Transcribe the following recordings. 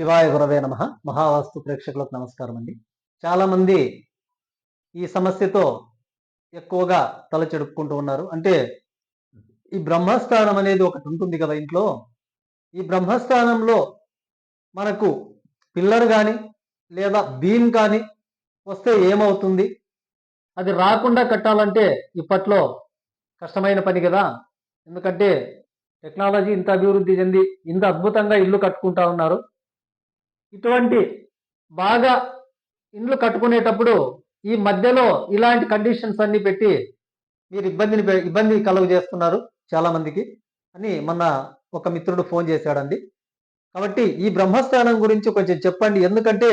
శివాయ గురవే నమ. మహావాస్తు ప్రేక్షకులకు నమస్కారం అండి. చాలామంది ఈ సమస్యతో ఎక్కువగా తలచెడుపుకుంటూ ఉన్నారు. అంటే ఈ బ్రహ్మస్థానం అనేది ఒకటి ఉంటుంది కదా ఇంట్లో. ఈ బ్రహ్మస్థానంలో మనకు పిల్లర్ కానీ లేదా బీమ్ కానీ వస్తే ఏమవుతుంది? అది రాకుండా కట్టాలంటే ఇప్పట్లో కష్టమైన పని కదా. ఎందుకంటే టెక్నాలజీ ఇంత అభివృద్ధి చెంది ఇంత అద్భుతంగా ఇల్లు కట్టుకుంటా ఉన్నారు. ఇటువంటి బాగా ఇండ్లు కట్టుకునేటప్పుడు ఈ మధ్యలో ఇలాంటి కండిషన్స్ అన్ని పెట్టి మీరు ఇబ్బందిని ఇబ్బంది కలుగు చేస్తున్నారు చాలా మందికి అని మొన్న ఒక మిత్రుడు ఫోన్ చేశాడండి. కాబట్టి ఈ బ్రహ్మస్థానం గురించి కొంచెం చెప్పండి. ఎందుకంటే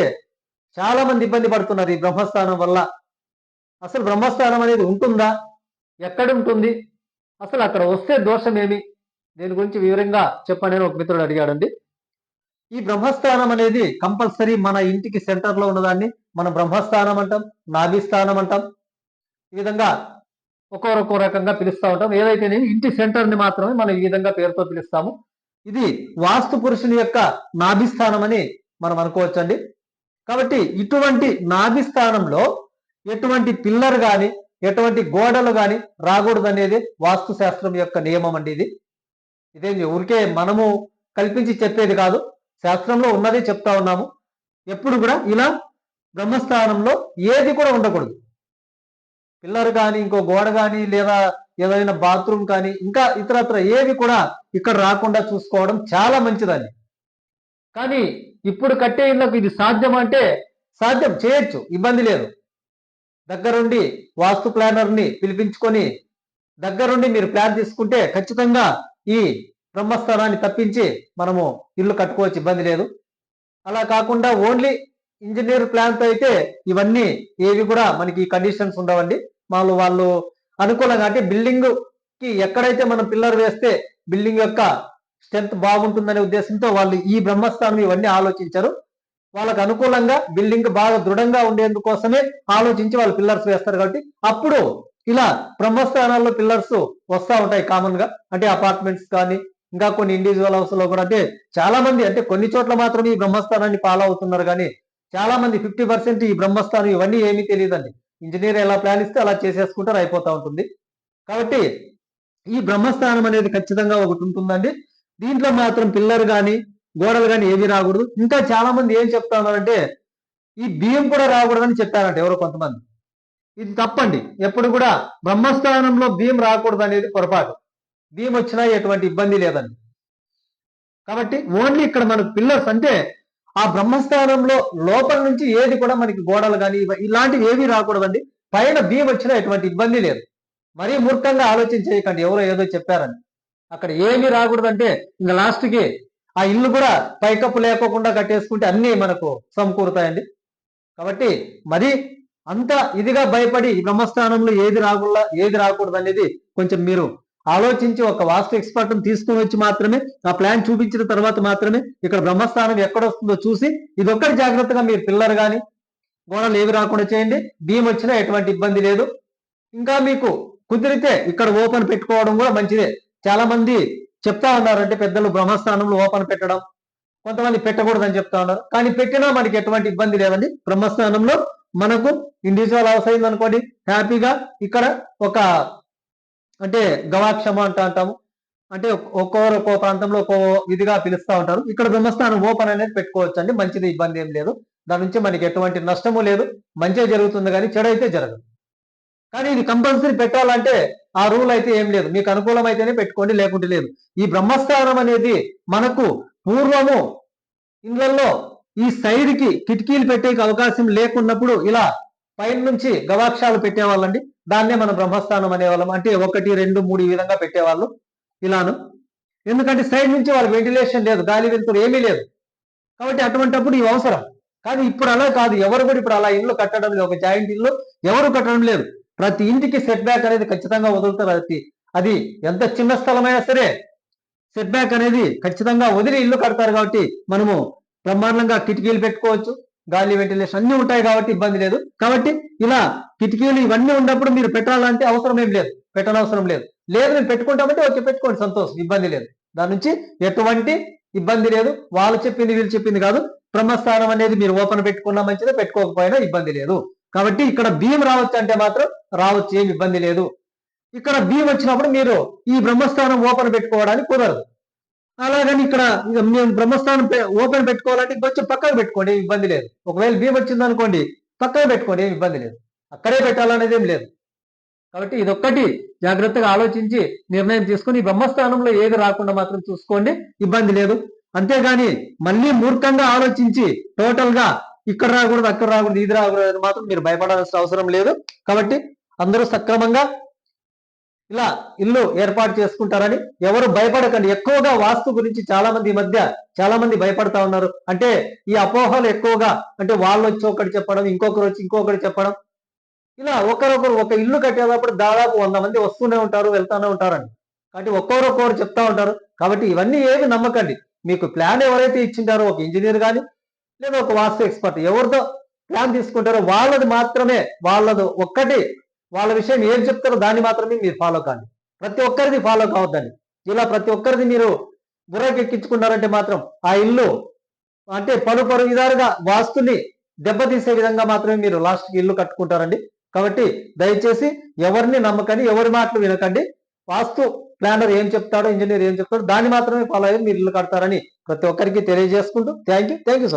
చాలా మంది ఇబ్బంది పడుతున్నారు ఈ బ్రహ్మస్థానం వల్ల. అసలు బ్రహ్మస్థానం అనేది ఉంటుందా? ఎక్కడ ఉంటుంది? అసలు అక్కడ వస్తే దోషం ఏమి దీని గురించి వివరంగా చెప్పండి అని ఒక మిత్రుడు అడిగాడండి. ఈ బ్రహ్మస్థానం అనేది కంపల్సరీ మన ఇంటికి సెంటర్లో ఉన్నదాన్ని మనం బ్రహ్మస్థానం అంటాం నాభిస్థానం అంటాం. ఈ విధంగా ఒక్కొక్క రకంగా పిలుస్తూ ఉంటాం. ఏదైతే ఇంటి సెంటర్ని మాత్రమే మనం ఈ విధంగా పేరుతో పిలుస్తాము. ఇది వాస్తు పురుషుని యొక్క నాభిస్థానం అని మనం అనుకోవచ్చండి. కాబట్టి ఇటువంటి నాభిస్థానంలో ఎటువంటి పిల్లర్ గాని ఎటువంటి గోడలు గాని రాకూడదు అనేది వాస్తు శాస్త్రం యొక్క నియమం అండి ఇది. ఇదేంటి ఊరికే మనము కల్పించి చెప్పేది కాదు. శాస్త్రంలో ఉన్నదే చెప్తా ఉన్నాము. ఎప్పుడు కూడా ఇలా బ్రహ్మస్థానంలో ఏది కూడా ఉండకూడదు. పిల్లర్ కానీ ఇంకో గోడ కానీ లేదా ఏదైనా బాత్రూమ్ కానీ ఇంకా ఇతరత్ర ఏవి కూడా ఇక్కడ రాకుండా చూసుకోవడం చాలా మంచిదండి. కానీ ఇప్పుడు కట్టే ఇళ్ళకు ఇది సాధ్యం అంటే సాధ్యం చేయొచ్చు ఇబ్బంది లేదు. దగ్గరుండి వాస్తు ప్లానర్ని పిలిపించుకొని దగ్గరుండి మీరు ప్లాన్ తీసుకుంటే ఖచ్చితంగా ఈ బ్రహ్మస్థానాన్ని తప్పించి మనము ఇల్లు కట్టుకోవచ్చు ఇబ్బంది లేదు. అలా కాకుండా ఓన్లీ ఇంజనీర్ ప్లాన్తో అయితే ఇవన్నీ ఏవి కూడా మనకి కండిషన్స్ ఉండవండి. వాళ్ళు వాళ్ళు అనుకూలంగా అంటే బిల్డింగ్కి ఎక్కడైతే మనం పిల్లర్ వేస్తే బిల్డింగ్ యొక్క స్ట్రెంత్ బాగుంటుందనే ఉద్దేశంతో వాళ్ళు ఈ బ్రహ్మస్థానం ఇవన్నీ ఆలోచించారు. వాళ్ళకు అనుకూలంగా బిల్డింగ్ బాగా దృఢంగా ఉండేందుకోసమే ఆలోచించి వాళ్ళు పిల్లర్స్ వేస్తారు కాబట్టి అప్పుడు ఇలా బ్రహ్మస్థానాల్లో పిల్లర్స్ వస్తూ ఉంటాయి కామన్గా అంటే అపార్ట్మెంట్స్ కానీ ఇంకా కొన్ని ఇండివిజువల్ హౌస్లో కూడా అంటే చాలా మంది అంటే కొన్ని చోట్ల మాత్రమే ఈ బ్రహ్మస్థానాన్ని ఫాలో అవుతున్నారు కానీ చాలా మంది ఫిఫ్టీ పర్సెంట్ ఈ బ్రహ్మస్థానం ఇవన్నీ ఏమీ తెలియదండి. ఇంజనీర్ ఎలా ప్లాన్ ఇస్తే అలా చేసేసుకుంటారు అయిపోతా ఉంటుంది. కాబట్టి ఈ బ్రహ్మస్థానం అనేది ఖచ్చితంగా ఒకటి ఉంటుందండి. దీంట్లో మాత్రం పిల్లర్ కానీ గోడలు కానీ ఏవి రాకూడదు. ఇంకా చాలా మంది ఏం చెప్తా ఉన్నారంటే ఈ బియ్యం కూడా రాకూడదని చెప్పారంట ఎవరో కొంతమంది. ఇది తప్పండి. ఎప్పుడు కూడా బ్రహ్మస్థానంలో బియ్యం రాకూడదు అనేది పొరపాటు. బియ్యం వచ్చినా ఎటువంటి ఇబ్బంది లేదండి. కాబట్టి ఓన్లీ ఇక్కడ మనకు పిల్లర్స్ అంటే ఆ బ్రహ్మస్థానంలో లోపల నుంచి ఏది కూడా మనకి గోడలు కానీ ఇలాంటివి ఏవి రాకూడదండి. పైన బియ్యం వచ్చినా ఎటువంటి ఇబ్బంది లేదు. మరీ మూర్ఖంగా ఆలోచించేయకండి. ఎవరో ఏదో చెప్పారని. అక్కడ ఏమీ రాకూడదంటే ఇంకా లాస్ట్కి ఆ ఇల్లు కూడా పైకప్పు లేకోకుండా కట్టేసుకుంటే అన్నీ మనకు సమకూరుతాయండి. కాబట్టి మరి అంత ఇదిగా భయపడి ఈ బ్రహ్మస్థానంలో ఏది రాకుండా ఏది రాకూడదు అనేది కొంచెం మీరు ఆలోచించి ఒక వాస్తు ఎక్స్పర్ట్ని తీసుకుని వచ్చి మాత్రమే ఆ ప్లాన్ చూపించిన తర్వాత మాత్రమే ఇక్కడ బ్రహ్మస్థానం ఎక్కడ వస్తుందో చూసి ఇది ఒక్కటి జాగ్రత్తగా మీరు పిల్లర్ కానీ గోడలు ఏవి రాకుండా చేయండి. భీమ్ వచ్చినా ఎటువంటి ఇబ్బంది లేదు. ఇంకా మీకు కుదిరితే ఇక్కడ ఓపెన్ పెట్టుకోవడం కూడా మంచిదే. చాలా మంది చెప్తా ఉన్నారంటే పెద్దలు బ్రహ్మస్థానంలో ఓపెన్ పెట్టడం కొంతమంది పెట్టకూడదని చెప్తా ఉన్నారు. కానీ పెట్టినా మనకి ఎటువంటి ఇబ్బంది లేదండి. బ్రహ్మస్థానంలో మనకు ఇండివిజువల్ హౌస్ అయింది అనుకోండి హ్యాపీగా ఇక్కడ ఒక అంటే గవాక్షమ అంటూ అంటాము. అంటే ఒక్కొక్కరు ఒక్కో ప్రాంతంలో ఒక్కో విధిగా పిలుస్తూ ఉంటారు. ఇక్కడ బ్రహ్మస్థానం ఓపెన్ అనేది పెట్టుకోవచ్చు అండి మంచిది ఇబ్బంది ఏం లేదు. దాని నుంచి మనకి ఎటువంటి నష్టము లేదు. మంచిగా జరుగుతుంది కానీ చెడు అయితే జరగదు. కానీ ఇది కంపల్సరీ పెట్టాలంటే ఆ రూల్ అయితే ఏం లేదు. మీకు అనుకూలం అయితేనే పెట్టుకోండి లేకుంటే లేదు. ఈ బ్రహ్మస్థానం అనేది మనకు పూర్వము ఇళ్ళలో ఈ సైడ్కి కిటికీలు పెట్టే అవకాశం లేకున్నప్పుడు ఇలా పైన నుంచి గవాక్షాలు పెట్టేవాళ్ళండి. దాన్నే మనం బ్రహ్మస్థానం అనేవాళ్ళం. అంటే ఒకటి రెండు మూడు ఈ విధంగా పెట్టేవాళ్ళు ఇలాను. ఎందుకంటే సైడ్ నుంచి వాళ్ళకి వెంటిలేషన్ లేదు గాలి వెలుతురు ఏమీ లేదు. కాబట్టి అటువంటప్పుడు ఇవి అవసరం. కానీ ఇప్పుడు అలా కాదు. ఎవరు కూడా ఇప్పుడు అలా ఇల్లు కట్టడం లేదు. ఒక జాయింట్ ఇల్లు ఎవరు కట్టడం లేదు. ప్రతి ఇంటికి సెట్ బ్యాక్ అనేది ఖచ్చితంగా వదులుతారు. అది అది ఎంత చిన్న స్థలమైనా సరే సెట్ బ్యాక్ అనేది ఖచ్చితంగా వదిలి ఇల్లు కడతారు కాబట్టి మనము బ్రహ్మాండంగా కిటికీలు పెట్టుకోవచ్చు. గాలి వెంటిలేషన్ అన్ని ఉంటాయి కాబట్టి ఇబ్బంది లేదు. కాబట్టి ఇలా కిటికీలు ఇవన్నీ ఉన్నప్పుడు మీరు పెట్టాలంటే అవసరం ఏం లేదు. పెట్టనవసరం లేదు. లేదు నేను పెట్టుకుంటామంటే ఓకే పెట్టుకోండి సంతోషం ఇబ్బంది లేదు. దాని నుంచి ఎటువంటి ఇబ్బంది లేదు. వాళ్ళు చెప్పింది వీళ్ళు చెప్పింది కాదు. బ్రహ్మస్థానం అనేది మీరు ఓపెన్ పెట్టుకున్నా మంచిదే పెట్టుకోకపోయినా ఇబ్బంది లేదు. కాబట్టి ఇక్కడ భీమ్ రావచ్చు అంటే మాత్రం రావచ్చు ఏమి ఇబ్బంది లేదు. ఇక్కడ భీమ్ వచ్చినప్పుడు మీరు ఈ బ్రహ్మస్థానం ఓపెన్ పెట్టుకోవడానికి కుదరదు. అలాగని ఇక్కడ ఇక మేము బ్రహ్మస్థానం పె- ఓపెన్ పెట్టుకోవాలంటే కొంచెం పక్కకు పెట్టుకోండి ఏమి ఇబ్బంది లేదు. ఒకవేళ భీమ్ వచ్చింది అనుకోండి పక్కన పెట్టుకోండి ఏమి ఇబ్బంది లేదు. అక్కడే పెట్టాలనేది ఏం లేదు. కాబట్టి ఇదొక్కటి జాగ్రత్తగా ఆలోచించి నిర్ణయం తీసుకుని బ్రహ్మస్థానంలో ఏది రాకుండా మాత్రం చూసుకోండి ఇబ్బంది లేదు. అంతేగాని మళ్ళీ మూర్ఖంగా ఆలోచించి టోటల్గా ఇక్కడ రాకూడదు అక్కడ రాకూడదు ఇది రాకూడదు మాత్రం మీరు భయపడాల్సిన అవసరం లేదు. కాబట్టి అందరూ సక్రమంగా ఇలా ఇల్లు ఏర్పాటు చేసుకుంటారని ఎవరు భయపడకండి. ఎక్కువగా వాస్తు గురించి చాలా మంది ఈ మధ్య చాలా మంది భయపడతా ఉన్నారు. అంటే ఈ అపోహలు ఎక్కువగా అంటే వాళ్ళు వచ్చి ఒకటి చెప్పడం ఇంకొకరు వచ్చి ఇంకొకటి చెప్పడం. ఇలా ఒకరొకరు ఒక ఇల్లు కట్టేటప్పుడు దాదాపు వంద మంది వస్తూనే ఉంటారు వెళ్తూనే ఉంటారండి. కాబట్టి ఒక్కొక్కరు చెప్తా ఉంటారు. కాబట్టి ఇవన్నీ ఏమి నమ్మకండి. మీకు ప్లాన్ ఎవరైతే ఇచ్చింటారో ఒక ఇంజనీర్ కానీ లేదా ఒక వాస్తు ఎక్స్పర్ట్ ఎవరితో ప్లాన్ తీసుకుంటారో వాళ్ళది మాత్రమే. వాళ్ళది ఒక్కటి వాళ్ళ విషయం ఏం చెప్తారో దాన్ని మాత్రమే మీరు ఫాలో కాండి. ప్రతి ఒక్కరిది ఫాలో కావద్దండి. ఇలా ప్రతి ఒక్కరిది మీరు బుర్రకెక్కించుకున్నారంటే మాత్రం ఆ ఇల్లు అంటే పలు పలు విధాలుగా వాస్తుని దెబ్బతీసే విధంగా మాత్రమే మీరు లాస్ట్కి ఇల్లు కట్టుకుంటారండి. కాబట్టి దయచేసి ఎవరిని నమ్మకండి ఎవరి మాటలు వినకండి. వాస్తు ప్లానర్ ఏం చెప్తాడో ఇంజనీర్ ఏం చెప్తాడో దాన్ని మాత్రమే ఫాలో అయ్యి మీరు ఇల్లు కడతారని ప్రతి ఒక్కరికి తెలియజేసుకుంటూ thank you thank you so